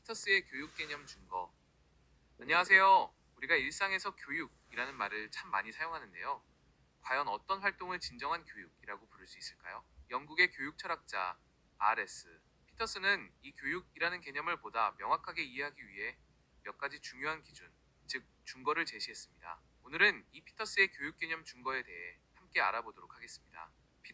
피터스의 교육 개념 준거. 안녕하세요. 우리가 일상에서 교육이라는 말을 참 많이 사용하는데요. 과연 어떤 활동을 진정한 교육이라고 부를 수 있을까요? 영국의 교육 철학자 R.S. 피터스는 이 교육이라는 개념을 보다 명확하게 이해하기 위해 몇 가지 중요한 기준, 즉 준거를 제시했습니다. 오늘은 이 피터스의 교육 개념 준거에 대해 함께 알아보도록 하겠습니다.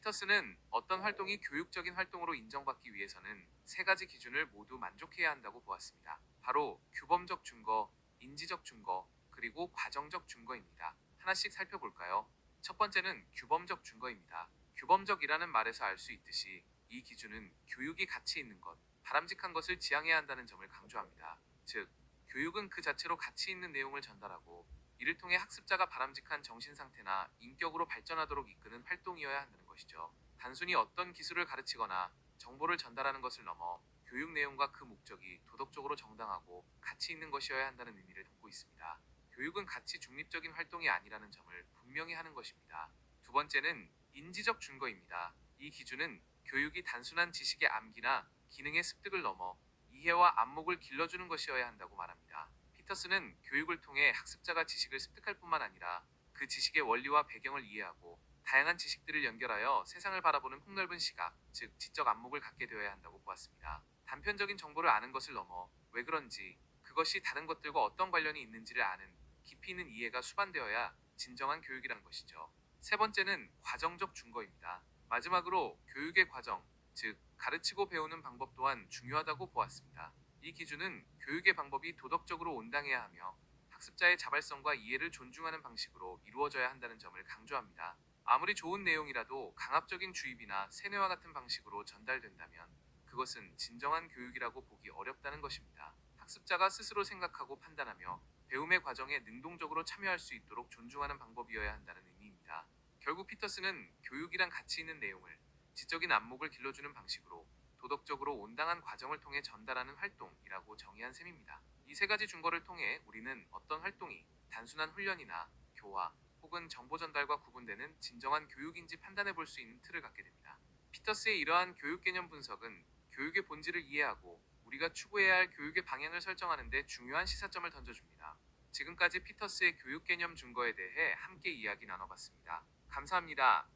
피터스는 어떤 활동이 교육적인 활동으로 인정받기 위해서는 세 가지 기준을 모두 만족해야 한다고 보았습니다. 바로 규범적 준거, 인지적 준거, 그리고 과정적 준거입니다. 하나씩 살펴볼까요? 첫 번째는 규범적 준거입니다. 규범적이라는 말에서 알 수 있듯이 이 기준은 교육이 가치 있는 것, 바람직한 것을 지향해야 한다는 점을 강조합니다. 즉, 교육은 그 자체로 가치 있는 내용을 전달하고 이를 통해 학습자가 바람직한 정신 상태나 인격으로 발전하도록 이끄는 활동이어야 한다는 것이죠. 단순히 어떤 기술을 가르치거나 정보를 전달하는 것을 넘어 교육 내용과 그 목적이 도덕적으로 정당하고 가치 있는 것이어야 한다는 의미를 담고 있습니다. 교육은 가치 중립적인 활동이 아니라는 점을 분명히 하는 것입니다. 두 번째는 인지적 준거입니다. 이 기준은 교육이 단순한 지식의 암기나 기능의 습득을 넘어 이해와 안목을 길러주는 것이어야 한다고 말합니다. 피터스는 교육을 통해 학습자가 지식을 습득할 뿐만 아니라 그 지식의 원리와 배경을 이해하고 다양한 지식들을 연결하여 세상을 바라보는 폭넓은 시각, 즉 지적 안목을 갖게 되어야 한다고 보았습니다. 단편적인 정보를 아는 것을 넘어 왜 그런지 그것이 다른 것들과 어떤 관련이 있는지를 아는 깊이 있는 이해가 수반되어야 진정한 교육이란 것이죠. 세 번째는 과정적 준거입니다. 마지막으로 교육의 과정, 즉 가르치고 배우는 방법 또한 중요하다고 보았습니다. 이 기준은 교육의 방법이 도덕적으로 온당해야 하며 학습자의 자발성과 이해를 존중하는 방식으로 이루어져야 한다는 점을 강조합니다. 아무리 좋은 내용이라도 강압적인 주입이나 세뇌와 같은 방식으로 전달된다면 그것은 진정한 교육이라고 보기 어렵다는 것입니다. 학습자가 스스로 생각하고 판단하며 배움의 과정에 능동적으로 참여할 수 있도록 존중하는 방법이어야 한다는 의미입니다. 결국 피터스는 교육이란 가치 있는 내용을 지적인 안목을 길러주는 방식으로 도덕적으로 온당한 과정을 통해 전달하는 활동이라고 정의한 셈입니다. 이 세 가지 준거를 통해 우리는 어떤 활동이 단순한 훈련이나 교화 혹은 정보 전달과 구분되는 진정한 교육인지 판단해 볼 수 있는 틀을 갖게 됩니다. 피터스의 이러한 교육 개념 분석은 교육의 본질을 이해하고 우리가 추구해야 할 교육의 방향을 설정하는 데 중요한 시사점을 던져줍니다. 지금까지 피터스의 교육 개념 준거에 대해 함께 이야기 나눠봤습니다. 감사합니다.